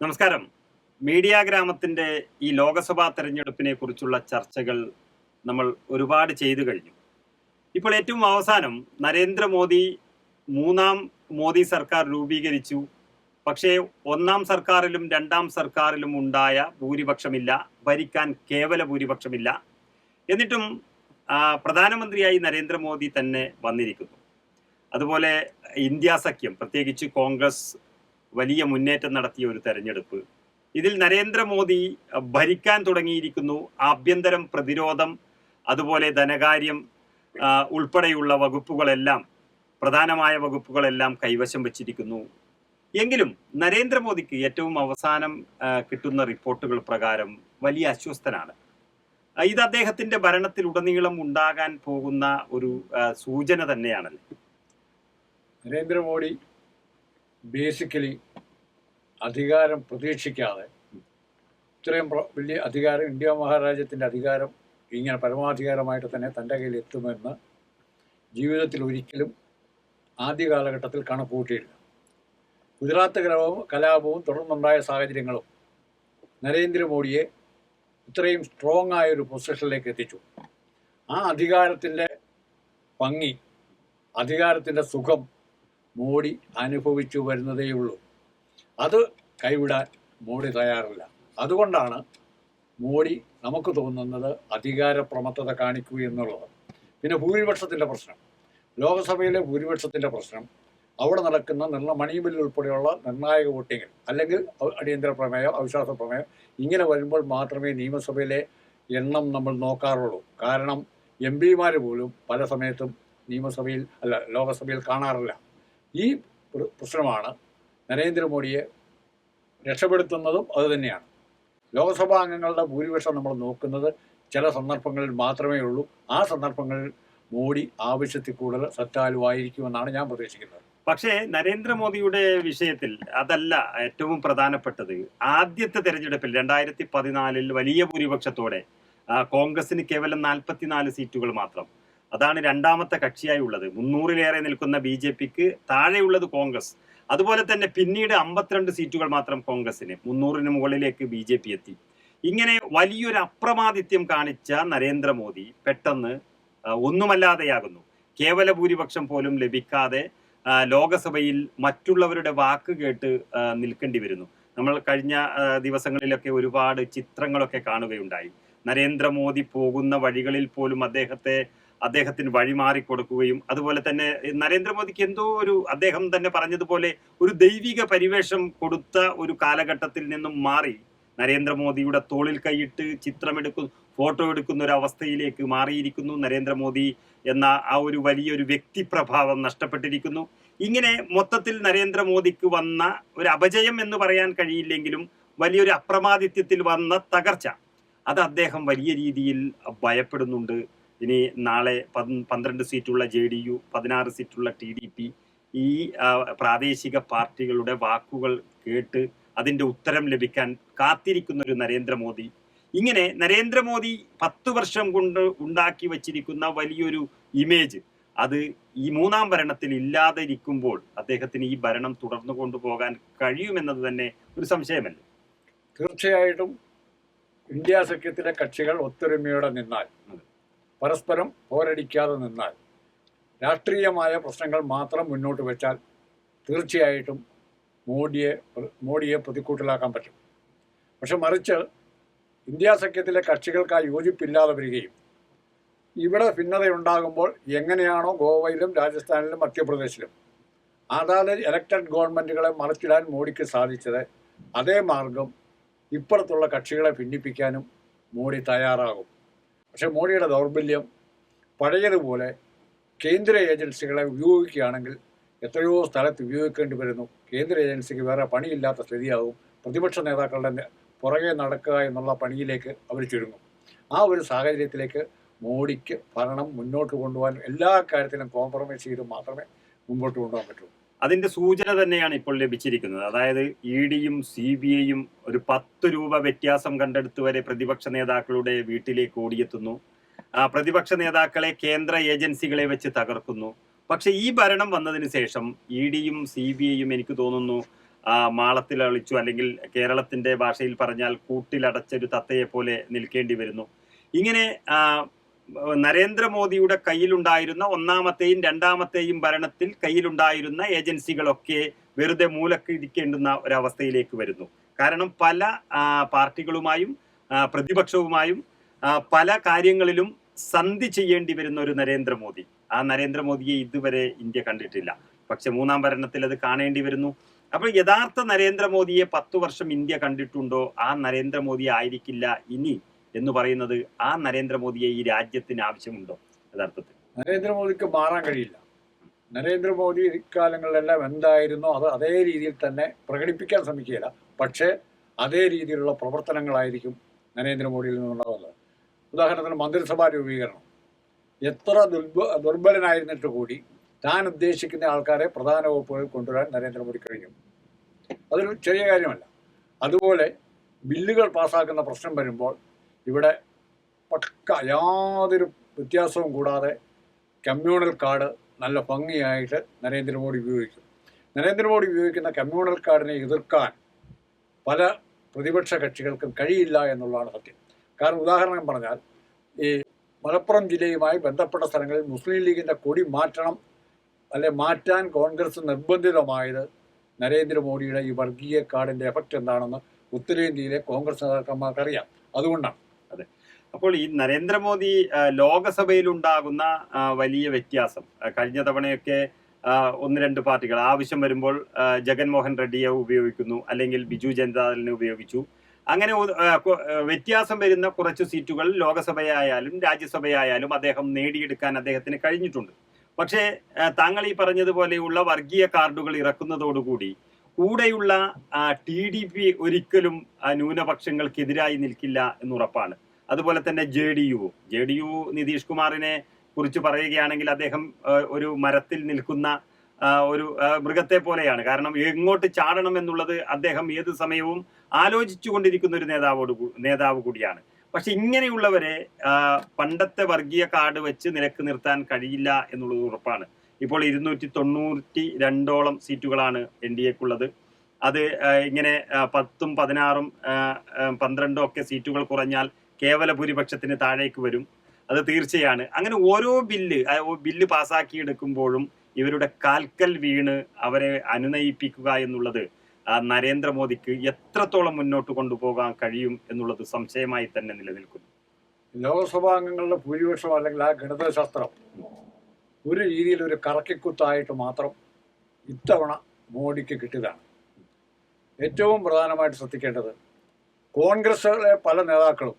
നമസ്കാരം. മീഡിയ ഗ്രാമത്തിന്റെ ഈ ലോകസഭാ തെരഞ്ഞെടുപ്പിനെ കുറിച്ചുള്ള ചർച്ചകൾ നമ്മൾ ഒരുപാട് ചെയ്തു കഴിഞ്ഞു. ഇപ്പോൾ ഏറ്റവും അവസാനം നരേന്ദ്രമോദി മൂന്നാം മോദി സർക്കാർ രൂപീകരിച്ചു. പക്ഷേ ഒന്നാം സർക്കാരിലും രണ്ടാം സർക്കാരിലും ഉണ്ടായ ഭൂരിപക്ഷമില്ല ഭരിക്കാൻ കേവല ഭൂരിപക്ഷമില്ല. എന്നിട്ടും പ്രധാനമന്ത്രിയായി നരേന്ദ്രമോദി തന്നെ വന്നിരിക്കുന്നു. അതുപോലെ ഇന്ത്യ സഖ്യം പ്രത്യേകിച്ച് കോൺഗ്രസ് വലിയ മുന്നേറ്റം നടത്തിയ ഒരു തെരഞ്ഞെടുപ്പ്. ഇതിൽ നരേന്ദ്രമോദി ഭരിക്കാൻ തുടങ്ങിയിരിക്കുന്നു. ആഭ്യന്തരം പ്രതിരോധം അതുപോലെ ധനകാര്യം ഉൾപ്പെടെയുള്ള വകുപ്പുകളെല്ലാം പ്രധാനമായ വകുപ്പുകളെല്ലാം കൈവശം വച്ചിരിക്കുന്നു. എങ്കിലും നരേന്ദ്രമോദിക്ക് ഏറ്റവും അവസാനം കിട്ടുന്ന റിപ്പോർട്ടുകൾ പ്രകാരം വലിയ അസ്വസ്ഥനാണ്. ഇത് അദ്ദേഹത്തിന്റെ ഭരണത്തിൽ ഉടനീളം ഉണ്ടാകാൻ പോകുന്ന ഒരു സൂചന തന്നെയാണല്ലോ? നരേന്ദ്രമോദി ബേസിക്കലി അധികാരം പ്രതീക്ഷിക്കാതെ ഇത്രയും വലിയ അധികാരം ഇന്ത്യ മഹാരാജ്യത്തിന്റെ അധികാരം ഇങ്ങനെ പരമാധികാരമായിട്ട് തന്നെ തന്റെ കയ്യിൽ എത്തുമെന്ന് ജീവിതത്തിൽ ഒരിക്കലും ആദ്യ കാലഘട്ടത്തിൽ കണക്കൂട്ടിയില്ല ഗുജറാത്ത് കലാപവും കലാപവും തുടർന്നുണ്ടായ സാഹചര്യങ്ങളും നരേന്ദ്രമോദിയെ ഇത്രയും സ്ട്രോങ് ആയ ഒരു പൊസിഷനിലേക്ക് എത്തിച്ചു. ആ അധികാരത്തിന്റെ ഭംഗി അധികാരത്തിന്റെ സുഖം മോഡി അനുഭവിച്ചു വരുന്നതേയുള്ളൂ. അത് കൈവിടാൻ മോഡി തയ്യാറില്ല. അതുകൊണ്ടാണ് മോഡി നമുക്ക് തോന്നുന്നത് അധികാര പ്രമത്തത കാണിക്കൂ എന്നുള്ളത്. പിന്നെ ഭൂരിപക്ഷത്തിന്റെ പ്രശ്നം. ലോകസഭയിലെ ഭൂരിപക്ഷത്തിന്റെ പ്രശ്നം അവിടെ നടക്കുന്ന നിർണ ബില്ല് ഉൾപ്പെടെയുള്ള നിർണായക വോട്ടിങ്ങിൽ അല്ലെങ്കിൽ അടിയന്തര പ്രമേയം അവിശ്വാസ പ്രമേയം ഇങ്ങനെ വരുമ്പോൾ മാത്രമേ നിയമസഭയിലെ എണ്ണം നമ്മൾ നോക്കാറുള്ളൂ. കാരണം എം പിമാർ പോലും പല സമയത്തും നിയമസഭയിൽ അല്ല ലോകസഭയിൽ കാണാറില്ല. ഈ പ്ര- പ്രശ്നമാണ് നരേന്ദ്രമോദിയെ രക്ഷപ്പെടുത്തുന്നതും ലോക്സഭാ അംഗങ്ങളുടെ ഭൂരിപക്ഷം നമ്മൾ നോക്കുന്നത് ചില സന്ദർഭങ്ങളിൽ മാത്രമേ ഉള്ളൂ. ആ സന്ദർഭങ്ങളിൽ മോഡി ആവശ്യത്തിൽ കൂടുതൽ സത്താലുവായിരിക്കുമെന്നാണ് ഞാൻ പ്രതീക്ഷിക്കുന്നത്. പക്ഷേ നരേന്ദ്രമോദിയുടെ വിഷയത്തിൽ അതല്ല ഏറ്റവും പ്രധാനപ്പെട്ടത്. ആദ്യത്തെ തെരഞ്ഞെടുപ്പിൽ രണ്ടായിരത്തി പതിനാലിൽ വലിയ ഭൂരിപക്ഷത്തോടെ കോൺഗ്രസിന് കേവലം നാൽപ്പത്തിനാല് സീറ്റുകൾ മാത്രം. അതാണ് രണ്ടാമത്തെ കക്ഷിയായി ഉള്ളത്. മുന്നൂറിലേറെ നിൽക്കുന്ന ബി ജെ പിക്ക് താഴെയുള്ളത് കോൺഗ്രസ്. അതുപോലെ തന്നെ പിന്നീട് അമ്പത്തിരണ്ട് സീറ്റുകൾ മാത്രം കോൺഗ്രസിന് മുന്നൂറിന് മുകളിലേക്ക് ബി ജെ പി എത്തി. ഇങ്ങനെ വലിയൊരു അപ്രമാദിത്യം കാണിച്ച നരേന്ദ്രമോദി പെട്ടെന്ന് ഒന്നുമല്ലാതെയാകുന്നു. കേവല ഭൂരിപക്ഷം പോലും ലഭിക്കാതെ ലോകസഭയിൽ മറ്റുള്ളവരുടെ വാക്ക് കേട്ട് നിൽക്കേണ്ടി വരുന്നു. നമ്മൾ കഴിഞ്ഞ ദിവസങ്ങളിലൊക്കെ ഒരുപാട് ചിത്രങ്ങളൊക്കെ കാണുകയുണ്ടായി. നരേന്ദ്രമോദി പോകുന്ന വഴികളിൽ പോലും അദ്ദേഹത്തെ അദ്ദേഹത്തിന് വഴിമാറി കൊടുക്കുകയും അതുപോലെ തന്നെ നരേന്ദ്രമോദിക്ക് എന്തോ ഒരു അദ്ദേഹം തന്നെ പറഞ്ഞതുപോലെ ഒരു ദൈവിക പരിവേഷം കൊടുത്ത ഒരു കാലഘട്ടത്തിൽ നിന്നും മാറി നരേന്ദ്രമോദിയുടെ തോളിൽ കൈയിട്ട് ചിത്രമെടുക്കു ഫോട്ടോ എടുക്കുന്ന ഒരു അവസ്ഥയിലേക്ക് മാറിയിരിക്കുന്നു നരേന്ദ്രമോദി എന്ന ആ ഒരു വലിയൊരു വ്യക്തിപ്രഭാവം നഷ്ടപ്പെട്ടിരിക്കുന്നു. ഇങ്ങനെ മൊത്തത്തിൽ നരേന്ദ്രമോദിക്ക് വന്ന ഒരു അപജയം എന്ന് പറയാൻ കഴിയില്ലെങ്കിലും വലിയൊരു അപ്രമാദിത്യത്തിൽ വന്ന തകർച്ച. അത് അദ്ദേഹം വലിയ രീതിയിൽ ഭയപ്പെടുന്നുണ്ട്. ഇനി നാളെ പന്ത് പന്ത്രണ്ട് സീറ്റുള്ള ജെ ഡി യു പതിനാറ് സീറ്റുള്ള ടി ഡി പി ഈ പ്രാദേശിക പാർട്ടികളുടെ വാക്കുകൾ കേട്ട് അതിന്റെ ഉത്തരം ലഭിക്കാൻ കാത്തിരിക്കുന്ന ഒരു നരേന്ദ്രമോദി ഇങ്ങനെ നരേന്ദ്രമോദി പത്ത് വർഷം കൊണ്ട് ഉണ്ടാക്കി വച്ചിരിക്കുന്ന വലിയൊരു ഇമേജ് അത് ഈ മൂന്നാം ഭരണത്തിൽ ഇല്ലാതിരിക്കുമ്പോൾ അദ്ദേഹത്തിന് ഈ ഭരണം തുടർന്നു കൊണ്ടുപോകാൻ കഴിയുമെന്നത് തന്നെ ഒരു സംശയമല്ല തീർച്ചയായിട്ടും ഇന്ത്യ സഖ്യത്തിലെ കക്ഷികൾ ഒത്തൊരുമയോടെ നിന്നാൽ. പരസ്പരം പോരടിക്കാതെ നിന്നാൽ രാഷ്ട്രീയമായ പ്രശ്നങ്ങൾ മാത്രം മുന്നോട്ട് വെച്ചാൽ തീർച്ചയായിട്ടും മോഡിയെ മോഡിയെ പ്രതിക്കൂട്ടിലാക്കാൻ പറ്റും. പക്ഷെ മറിച്ച് ഇന്ത്യാ സഖ്യത്തിലെ കക്ഷികൾക്കായി യോജിപ്പില്ലാതെ വരികയും ഇവിടെ ഭിന്നതയുണ്ടാകുമ്പോൾ എങ്ങനെയാണോ ഗോവയിലും രാജസ്ഥാനിലും മധ്യപ്രദേശിലും അതാത് ഇലക്ടഡ് ഗവൺമെന്റുകളെ മറിച്ചിടാൻ മോഡിക്ക് സാധിച്ചത് അതേ മാർഗം ഇപ്പുറത്തുള്ള കക്ഷികളെ ഭിന്നിപ്പിക്കാനും മോഡി തയ്യാറാകും. പക്ഷേ മോഡിയുടെ ദൗർബല്യം പഴയതുപോലെ കേന്ദ്ര ഏജൻസികളെ ഉപയോഗിക്കുകയാണെങ്കിൽ എത്രയോ സ്ഥലത്ത് ഉപയോഗിക്കേണ്ടി വരുന്നു. കേന്ദ്ര ഏജൻസിക്ക് വേറെ പണിയില്ലാത്ത സ്ഥിതിയാകും പ്രതിപക്ഷ നേതാക്കളുടെ പുറകെ നടക്കുക എന്നുള്ള പണിയിലേക്ക് അവർ ചുരുങ്ങും. ആ ഒരു സാഹചര്യത്തിലേക്ക് മോഡിക്ക് ഭരണം മുന്നോട്ട് കൊണ്ടുപോകാൻ എല്ലാ കാര്യത്തിലും കോംപ്രമൈസ് ചെയ്ത് മാത്രമേ മുമ്പോട്ട് കൊണ്ടുപോകാൻ പറ്റൂ. അതിന്റെ സൂചന തന്നെയാണ് ഇപ്പോൾ ലഭിച്ചിരിക്കുന്നത്. അതായത് ഇ ഡിയും സി ബി ഐയും ഒരു പത്ത് രൂപ വ്യത്യാസം കണ്ടെടുത്ത് വരെ പ്രതിപക്ഷ നേതാക്കളുടെ വീട്ടിലേക്ക് ഓടിയെത്തുന്നു. പ്രതിപക്ഷ നേതാക്കളെ കേന്ദ്ര ഏജൻസികളെ വെച്ച് തകർക്കുന്നു. പക്ഷെ ഈ ഭരണം വന്നതിന് ശേഷം ഇ ഡിയും സി ബി ഐയും എനിക്ക് തോന്നുന്നു ആ, മാളത്തിലളിച്ചു അല്ലെങ്കിൽ കേരളത്തിന്റെ ഭാഷയിൽ പറഞ്ഞാൽ കൂട്ടിലടച്ചൊരു തത്തയെ പോലെ നിൽക്കേണ്ടി വരുന്നു. ഇങ്ങനെ നരേന്ദ്രമോദിയുടെ കയ്യിലുണ്ടായിരുന്ന ഒന്നാമത്തെയും രണ്ടാമത്തെയും ഭരണത്തിൽ കയ്യിലുണ്ടായിരുന്ന ഏജൻസികളൊക്കെ വെറുതെ മൂലക്കിരിക്കേണ്ടുന്ന ഒരവസ്ഥയിലേക്ക് വരുന്നു. കാരണം പല പാർട്ടികളുമായും പ്രതിപക്ഷവുമായും പല കാര്യങ്ങളിലും സന്ധി ചെയ്യേണ്ടി വരുന്ന ഒരു നരേന്ദ്രമോദി. ആ നരേന്ദ്രമോദിയെ ഇതുവരെ ഇന്ത്യ കണ്ടിട്ടില്ല. പക്ഷെ മൂന്നാം ഭരണത്തിൽ അത് കാണേണ്ടി വരുന്നു. അപ്പോൾ യഥാർത്ഥ നരേന്ദ്രമോദിയെ പത്തു വർഷം ഇന്ത്യ കണ്ടിട്ടുണ്ടോ? ആ നരേന്ദ്രമോദി ആയിരിക്കില്ല ഇനി. എന്ന് പറയുന്നത് ആ നരേന്ദ്രമോദിയെ ഈ രാജ്യത്തിന് ആവശ്യമുണ്ടോ? യഥാർത്ഥത്തിൽ. നരേന്ദ്രമോദിക്ക് മാറാൻ കഴിയില്ല. നരേന്ദ്രമോദി ഇക്കാലങ്ങളിലെല്ലാം എന്തായിരുന്നോ അത് അതേ രീതിയിൽ തന്നെ പ്രകടിപ്പിക്കാൻ ശ്രമിക്കുകയില്ല. പക്ഷേ അതേ രീതിയിലുള്ള പ്രവർത്തനങ്ങളായിരിക്കും നരേന്ദ്രമോദിയിൽ നിന്നുണ്ടാകുന്നത്. ഉദാഹരണത്തിന് മന്ത്രിസഭാ രൂപീകരണം. എത്ര ദുർബ ദുർബലനായിരുന്നിട്ട് കൂടി താൻ ഉദ്ദേശിക്കുന്ന ആൾക്കാരെ പ്രധാന വകുപ്പുകളിൽ കൊണ്ടുവരാൻ നരേന്ദ്രമോദി കഴിയും അതൊരു ചെറിയ കാര്യമല്ല. അതുപോലെ ബില്ലുകൾ പാസ്സാക്കുന്ന പ്രശ്നം വരുമ്പോൾ ഇവിടെ പക്ക യാതൊരു വ്യത്യാസവും കൂടാതെ കമ്മ്യൂണൽ കാർഡ് നല്ല ഭംഗിയായിട്ട് നരേന്ദ്രമോദി ഉപയോഗിക്കും. നരേന്ദ്രമോദി ഉപയോഗിക്കുന്ന കമ്മ്യൂണൽ കാർഡിനെ എതിർക്കാൻ പല പ്രതിപക്ഷ കക്ഷികൾക്കും കഴിയില്ല എന്നുള്ളതാണ് സത്യം. കാരണം ഉദാഹരണം പറഞ്ഞാൽ ഈ മലപ്പുറം ജില്ലയുമായി ബന്ധപ്പെട്ട സ്ഥലങ്ങളിൽ മുസ്ലിം ലീഗിന്റെ കൊടി മാറ്റണം അല്ലെ മാറ്റാൻ കോൺഗ്രസ് നിർബന്ധിതമായത് നരേന്ദ്രമോദിയുടെ ഈ വർഗീയ കാർഡിന്റെ എഫക്റ്റ് എന്താണെന്ന് ഉത്തരേന്ത്യയിലെ കോൺഗ്രസ് നേതാക്കന്മാർക്ക് അറിയാം അതുകൊണ്ടാണ് അപ്പോൾ ഈ നരേന്ദ്രമോദി ലോകസഭയിലുണ്ടാകുന്ന വലിയ വ്യത്യാസം കഴിഞ്ഞ തവണയൊക്കെ ഒന്ന് രണ്ട് പാർട്ടികൾ ആവശ്യം വരുമ്പോൾ ജഗൻമോഹൻ റെഡ്ഡിയെ ഉപയോഗിക്കുന്നു അല്ലെങ്കിൽ ബിജു ജനതാദളിനെ ഉപയോഗിച്ചു. അങ്ങനെ വ്യത്യാസം വരുന്ന കുറച്ച് സീറ്റുകൾ ലോകസഭയായാലും രാജ്യസഭയായാലും അദ്ദേഹം നേടിയെടുക്കാൻ അദ്ദേഹത്തിന് കഴിഞ്ഞിട്ടുണ്ട്. പക്ഷേ താങ്കൾ ഈ പറഞ്ഞതുപോലെയുള്ള വർഗീയ കാർഡുകൾ ഇറക്കുന്നതോടുകൂടി കൂടെയുള്ള ടി ഡി പി ഒരിക്കലും ന്യൂനപക്ഷങ്ങൾക്കെതിരായി നിൽക്കില്ല എന്നുറപ്പാണ്. അതുപോലെ തന്നെ J D U. J D U Nitish കുമാറിനെ കുറിച്ച് പറയുകയാണെങ്കിൽ അദ്ദേഹം ഒരു മരത്തിൽ നിൽക്കുന്ന ഒരു മൃഗത്തെ പോലെയാണ്. കാരണം എങ്ങോട്ട് ചാടണം എന്നുള്ളത് അദ്ദേഹം ഏത് സമയവും ആലോചിച്ചു കൊണ്ടിരിക്കുന്ന ഒരു നേതാവോട് നേതാവ് കൂടിയാണ്. പക്ഷെ ഇങ്ങനെയുള്ളവരെ പണ്ടത്തെ വർഗീയ കാർഡ് വെച്ച് നിലയ്ക്ക് നിർത്താൻ കഴിയില്ല എന്നുള്ളത് ഉറപ്പാണ്. ഇപ്പോൾ ഇരുന്നൂറ്റി തൊണ്ണൂറ്റി രണ്ടോളം സീറ്റുകളാണ് എൻ ഡി എക്കുള്ളത്. അത് ഇങ്ങനെ പത്തും പതിനാറും പന്ത്രണ്ടും ഒക്കെ സീറ്റുകൾ കുറഞ്ഞാൽ കേവല ഭൂരിപക്ഷത്തിന് താഴേക്ക് വരും. അത് തീർച്ചയാണ്. അങ്ങനെ ഓരോ ബില്ല് ബില്ല് പാസ്സാക്കി എടുക്കുമ്പോഴും ഇവരുടെ കാൽക്കൽ വീണ് അവരെ അനുനയിപ്പിക്കുക എന്നുള്ളത് നരേന്ദ്രമോദിക്ക് എത്രത്തോളം മുന്നോട്ട് കൊണ്ടുപോകാൻ കഴിയും എന്നുള്ളത് സംശയമായി തന്നെ നിലനിൽക്കുന്നു. ലോകസഭാ അംഗങ്ങളുടെ ഭൂരിപക്ഷം അല്ലെങ്കിൽ ആ ഗണിതശാസ്ത്രം ഒരു രീതിയിൽ ഒരു കറക്കിക്കുത്തായിട്ട് മാത്രം ഇത്തവണ മോഡിക്ക് കിട്ടിയതാണ്. ഏറ്റവും പ്രധാനമായിട്ട് ശ്രദ്ധിക്കേണ്ടത് കോൺഗ്രസ്സിലെ പല നേതാക്കളും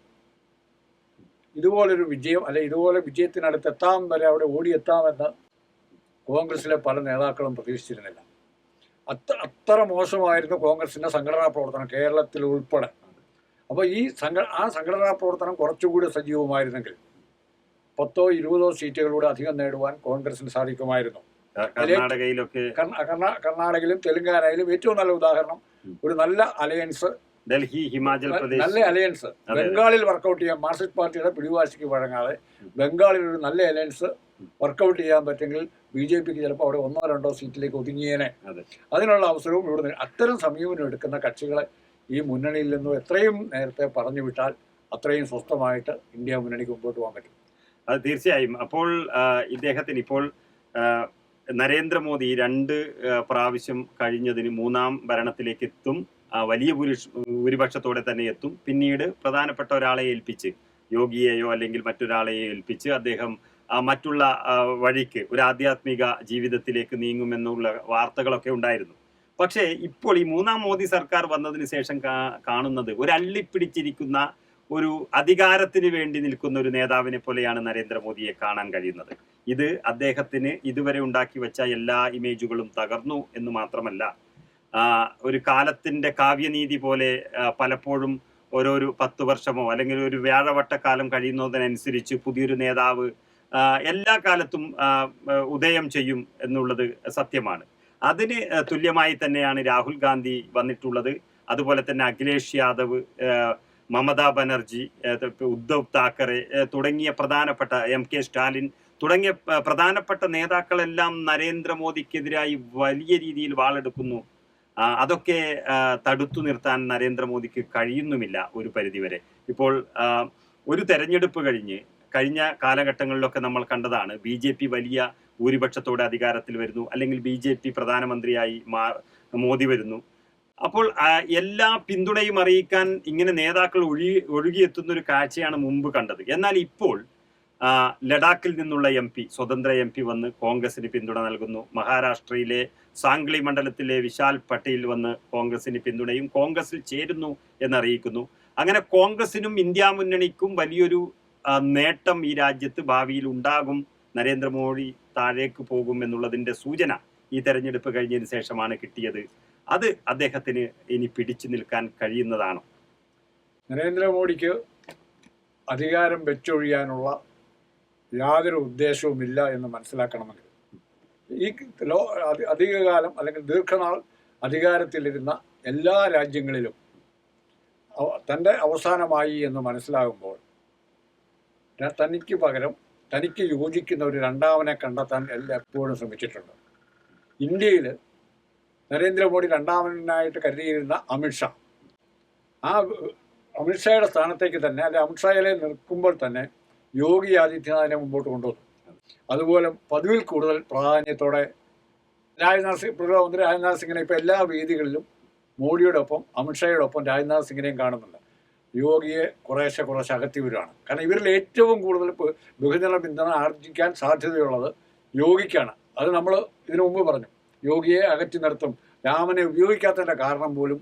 ഇതുപോലൊരു വിജയം അല്ലെ ഇതുപോലെ വിജയത്തിനടുത്ത് എത്താം വരെ അവിടെ ഓടിയെത്താമെന്ന് കോൺഗ്രസിലെ പല നേതാക്കളും പ്രതീക്ഷിച്ചിരുന്നില്ല. അത്ര അത്ര മോശമായിരുന്നു കോൺഗ്രസിന്റെ സംഘടനാ പ്രവർത്തനം കേരളത്തിൽ ഉൾപ്പെടെ. അപ്പോൾ ഈ സംഘ ആ സംഘടനാ പ്രവർത്തനം കുറച്ചുകൂടി സജീവമായിരുന്നെങ്കിൽ പത്തോ ഇരുപതോ സീറ്റുകളിലൂടെ അധികം നേടുവാൻ കോൺഗ്രസിന് സാധിക്കുമായിരുന്നു. കർണാടകയിലൊക്കെ കർണ- കർണ- കർണാടകയിലും തെലങ്കാനയിലും ഏറ്റവും നല്ല ഉദാഹരണം ഒരു നല്ല അലയൻസ് ഡൽഹി ഹിമാചൽ പ്രദേശ്. നല്ല അലയൻസ്. ബംഗാളിൽ വർക്കൗട്ട് ചെയ്യാൻ മാർക്സിസ്റ്റ് പാർട്ടിയുടെ പിടിവാശിക്ക് വഴങ്ങാതെ ബംഗാളിൽ ഒരു നല്ല അലയൻസ് വർക്കൗട്ട് ചെയ്യാൻ പറ്റുമെങ്കിൽ ബി ജെ പിക്ക് ചിലപ്പോൾ അവിടെ ഒന്നോ രണ്ടോ സീറ്റിലേക്ക് ഒതുങ്ങിയേനെ. അതിനുള്ള അവസരവും ഇവിടെ നിന്ന് അത്തരം സമീപനം എടുക്കുന്ന കക്ഷികളെ ഈ മുന്നണിയിൽ നിന്നും എത്രയും നേരത്തെ പറഞ്ഞു വിട്ടാൽ അത്രയും സ്വസ്ഥമായിട്ട് ഇന്ത്യ മുന്നണിക്ക് മുമ്പോട്ട് പോകാൻ പറ്റും. അത് തീർച്ചയായും. അപ്പോൾ ഇദ്ദേഹത്തിന് ഇപ്പോൾ നരേന്ദ്രമോദി രണ്ട് പ്രാവശ്യം കഴിഞ്ഞതിന് മൂന്നാം ഭരണത്തിലേക്ക് എത്തും. വലിയ ഭൂരിപക്ഷത്തോടെ തന്നെ എത്തും. പിന്നീട് പ്രധാനപ്പെട്ട ഒരാളെ ഏൽപ്പിച്ച് യോഗിയെയോ അല്ലെങ്കിൽ മറ്റൊരാളെയോ ഏൽപ്പിച്ച് അദ്ദേഹം മറ്റുള്ള വഴിക്ക് ഒരു ആധ്യാത്മിക ജീവിതത്തിലേക്ക് നീങ്ങുമെന്നുള്ള വാർത്തകളൊക്കെ ഉണ്ടായിരുന്നു. പക്ഷേ ഇപ്പോൾ ഈ മൂന്നാം മോദി സർക്കാർ വന്നതിന് ശേഷം കാണുന്നത് ഒരു അള്ളിപ്പിടിച്ചിരിക്കുന്ന ഒരു അധികാരത്തിന് വേണ്ടി നിൽക്കുന്ന ഒരു നേതാവിനെ പോലെയാണ് നരേന്ദ്രമോദിയെ കാണാൻ കഴിയുന്നത്. ഇത് അദ്ദേഹത്തിന് ഇതുവരെ ഉണ്ടാക്കി വെച്ച എല്ലാ ഇമേജുകളും തകർന്നു എന്ന് മാത്രമല്ല ഒരു കാലത്തിന്റെ കാവ്യനീതി പോലെ പലപ്പോഴും ഓരോരു പത്ത് വർഷമോ അല്ലെങ്കിൽ ഒരു വ്യാഴവട്ടക്കാലം കഴിയുന്നതിനനുസരിച്ച് പുതിയൊരു നേതാവ് എല്ലാ കാലത്തും ഉദയം ചെയ്യും എന്നുള്ളത് സത്യമാണ്. അതിന് തുല്യമായി തന്നെയാണ് രാഹുൽ ഗാന്ധി വന്നിട്ടുള്ളത്. അതുപോലെ തന്നെ അഖിലേഷ് യാദവ് മമതാ ബാനർജി ഉദ്ധവ് താക്കറെ തുടങ്ങിയ പ്രധാനപ്പെട്ട എം കെ സ്റ്റാലിൻ തുടങ്ങിയ പ്രധാനപ്പെട്ട നേതാക്കളെല്ലാം നരേന്ദ്രമോദിക്കെതിരായി വലിയ രീതിയിൽ വാളെടുക്കുന്നു. അതൊക്കെ തടുത്തു നിർത്താൻ നരേന്ദ്രമോദിക്ക് കഴിയുന്നുമില്ല ഒരു പരിധിവരെ. ഇപ്പോൾ ഒരു തെരഞ്ഞെടുപ്പ് കഴിഞ്ഞ് കഴിഞ്ഞ കാലഘട്ടങ്ങളിലൊക്കെ നമ്മൾ കണ്ടതാണ് ബി ജെ പി വലിയ ഭൂരിപക്ഷത്തോടെ അധികാരത്തിൽ വരുന്നു അല്ലെങ്കിൽ ബി ജെ പി പ്രധാനമന്ത്രിയായി മോദി വരുന്നു. അപ്പോൾ എല്ലാ പിന്തുണയും അറിയിക്കാൻ ഇങ്ങനെ നേതാക്കൾ ഒഴുകി ഒഴുകിയെത്തുന്ന ഒരു കാഴ്ചയാണ് മുമ്പ് കണ്ടത്. എന്നാൽ ഇപ്പോൾ ലഡാക്കിൽ നിന്നുള്ള എം പി സ്വതന്ത്ര എം പി വന്ന് കോൺഗ്രസിന് പിന്തുണ നൽകുന്നു. മഹാരാഷ്ട്രയിലെ സാംഗ്ലി മണ്ഡലത്തിലെ വിശാൽ പട്ടേൽ വന്ന് കോൺഗ്രസിന് പിന്തുണയും കോൺഗ്രസിൽ ചേരുന്നു എന്നറിയിക്കുന്നു. അങ്ങനെ കോൺഗ്രസിനും ഇന്ത്യ മുന്നണിക്കും വലിയൊരു നേട്ടം ഈ രാജ്യത്ത് ഭാവിയിൽ ഉണ്ടാകും. നരേന്ദ്രമോദി താഴേക്ക് പോകും എന്നുള്ളതിന്റെ സൂചന ഈ തെരഞ്ഞെടുപ്പ് കഴിഞ്ഞതിന് ശേഷമാണ് കിട്ടിയത്. അത് അദ്ദേഹത്തിന് ഇനി പിടിച്ചു നിൽക്കാൻ കഴിയുന്നതാണോ? നരേന്ദ്രമോദിക്ക് അധികാരം വെച്ചൊഴിയാനുള്ള യാതൊരു ഉദ്ദേശവുമില്ല എന്ന് മനസ്സിലാക്കണമെങ്കിൽ. ഈ ലോ അധി- അധികകാലം അല്ലെങ്കിൽ ദീർഘനാൾ അധികാരത്തിലിരുന്ന എല്ലാ രാജ്യങ്ങളിലും തന്റെ അവസാനമായി എന്ന് മനസ്സിലാകുമ്പോൾ തനിക്ക് പകരം തനിക്ക് യോജിക്കുന്ന ഒരു രണ്ടാമനെ കണ്ടെത്താൻ എല്ലാം എപ്പോഴും ശ്രമിച്ചിട്ടുണ്ട്. ഇന്ത്യയിൽ നരേന്ദ്രമോദി രണ്ടാമനായിട്ട് കരുതിയിരുന്ന അമിത്ഷാ ആ അമിത്ഷായുടെ സ്ഥാനത്തേക്ക് തന്നെ അല്ലെ അമിത്ഷായിലെ നിൽക്കുമ്പോൾ തന്നെ യോഗി ആദിത്യനാഥിനെ മുമ്പോട്ട് കൊണ്ടുവന്നു. അതുപോലെ പതിവിൽ കൂടുതൽ പ്രാധാന്യത്തോടെ രാജ്നാഥ് സിംഗ് പ്രധാനമന്ത്രി രാജ്നാഥ് സിംഗിനെ ഇപ്പോൾ എല്ലാ വേദികളിലും മോഡിയുടെ ഒപ്പം അമിത്ഷായുടെ ഒപ്പം രാജ്നാഥ് സിംഗിനെയും കാണുന്നുണ്ട്. യോഗിയെ കുറേശ്ശെ കുറേശ്ശെ അകത്തിവരാണ് കാരണം ഇവരിൽ ഏറ്റവും കൂടുതൽ ബഹുജന പിന്തുണ ആർജിക്കാൻ സാധ്യതയുള്ളത് യോഗിക്കാണ്. അത് നമ്മൾ ഇതിനു മുമ്പ് പറഞ്ഞു. യോഗിയെ അകറ്റി നിർത്തും. രാമനെ ഉപയോഗിക്കാത്തതിന്റെ കാരണം പോലും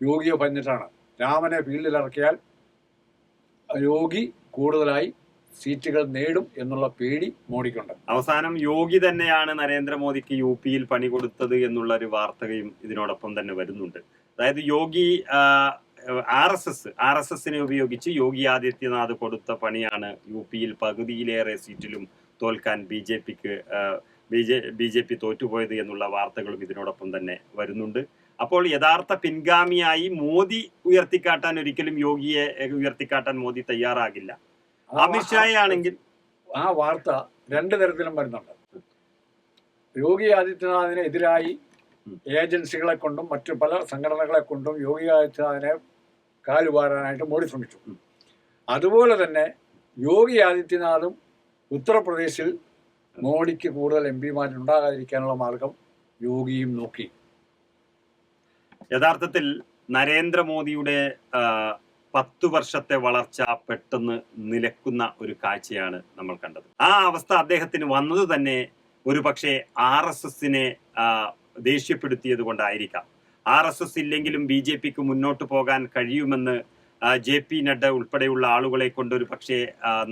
യോഗിയെ പറഞ്ഞിട്ടാണ് രാമനെ ഫീൽഡിൽ ഇറക്കിയാൽ യോഗി കൂടുതലായി സീറ്റുകൾ നേടും എന്നുള്ള പേടി മോഡിക്കുണ്ട്. അവസാനം യോഗി തന്നെയാണ് നരേന്ദ്രമോദിക്ക് യു പിയിൽ പണി കൊടുത്തത് എന്നുള്ള ഒരു വാർത്തയും ഇതിനോടൊപ്പം തന്നെ വരുന്നുണ്ട്. അതായത് Yogi R S S R S എസിനെ ഉപയോഗിച്ച് യോഗി ആദിത്യനാഥ് കൊടുത്ത പണിയാണ് യു പിയിൽ പകുതിയിലേറെ സീറ്റിലും തോൽക്കാൻ ബി ജെ പിക്ക് B J B J P തോറ്റുപോയത് എന്നുള്ള വാർത്തകളും ഇതിനോടൊപ്പം തന്നെ വരുന്നുണ്ട്. അപ്പോൾ യഥാർത്ഥ പിൻഗാമിയായി മോദി ഉയർത്തിക്കാട്ടാൻ ഒരിക്കലും യോഗിയെ ഉയർത്തിക്കാട്ടാൻ മോദി തയ്യാറാകില്ല. അമിത്ഷായെ ആണെങ്കിൽ ആ വാർത്ത രണ്ട് തരത്തിലും വരുന്നുണ്ട്. യോഗി ആദിത്യനാഥിന് എതിരായി ഏജൻസികളെ കൊണ്ടും മറ്റു പല സംഘടനകളെ കൊണ്ടും യോഗി ആദിത്യനാഥിനെ കാലുവാരാനായിട്ട് മോഡി ശ്രമിച്ചു. അതുപോലെ തന്നെ യോഗി ആദിത്യനാഥും ഉത്തർപ്രദേശിൽ മോഡിക്ക് കൂടുതൽ എം പിമാരുണ്ടാകാതിരിക്കാനുള്ള മാർഗം യോഗിയും നോക്കി. യഥാർത്ഥത്തിൽ നരേന്ദ്രമോദിയുടെ പത്തു വർഷത്തെ വളർച്ച പെട്ടെന്ന് നിലക്കുന്ന ഒരു കാഴ്ചയാണ് നമ്മൾ കണ്ടത്. ആ അവസ്ഥ അദ്ദേഹത്തിന് വന്നത് തന്നെ ഒരു പക്ഷേ ആർ എസ് എസിനെ ദേഷ്യപ്പെടുത്തിയത് കൊണ്ടായിരിക്കാം. ആർ എസ് എസ് ഇല്ലെങ്കിലും ബി ജെ പിക്ക് മുന്നോട്ട് പോകാൻ കഴിയുമെന്ന് ജെ പി നഡ്ഡ ഉൾപ്പെടെയുള്ള ആളുകളെ കൊണ്ട് ഒരു പക്ഷേ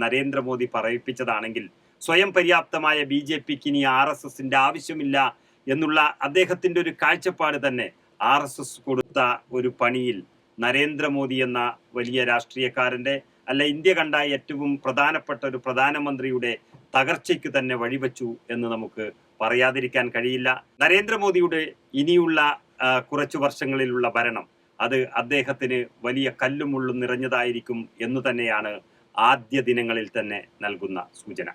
നരേന്ദ്രമോദി പറയിപ്പിച്ചതാണെങ്കിൽ സ്വയം പര്യാപ്തമായ ബി ജെ പിക്ക് ഇനി ആർ എസ് എസിന്റെ ആവശ്യമില്ല എന്നുള്ള അദ്ദേഹത്തിന്റെ ഒരു കാഴ്ചപ്പാട് തന്നെ ആർ എസ് എസ് കൊടുത്ത ഒരു പണിയിൽ നരേന്ദ്രമോദി എന്ന വലിയ രാഷ്ട്രീയക്കാരന്റെ അല്ല ഇന്ത്യ കണ്ട ഏറ്റവും പ്രധാനപ്പെട്ട ഒരു പ്രധാനമന്ത്രിയുടെ തകർച്ചയ്ക്ക് തന്നെ വഴിവെച്ചു എന്ന് നമുക്ക് പറയാതിരിക്കാൻ കഴിയില്ല. നരേന്ദ്രമോദിയുടെ ഇനിയുള്ള കുറച്ചു വർഷങ്ങളിലുള്ള ഭരണം അത് അദ്ദേഹത്തിന് വലിയ കല്ലുമുള്ളും നിറഞ്ഞതായിരിക്കും എന്ന് തന്നെയാണ് ആദ്യ ദിനങ്ങളിൽ തന്നെ നൽകുന്ന സൂചന.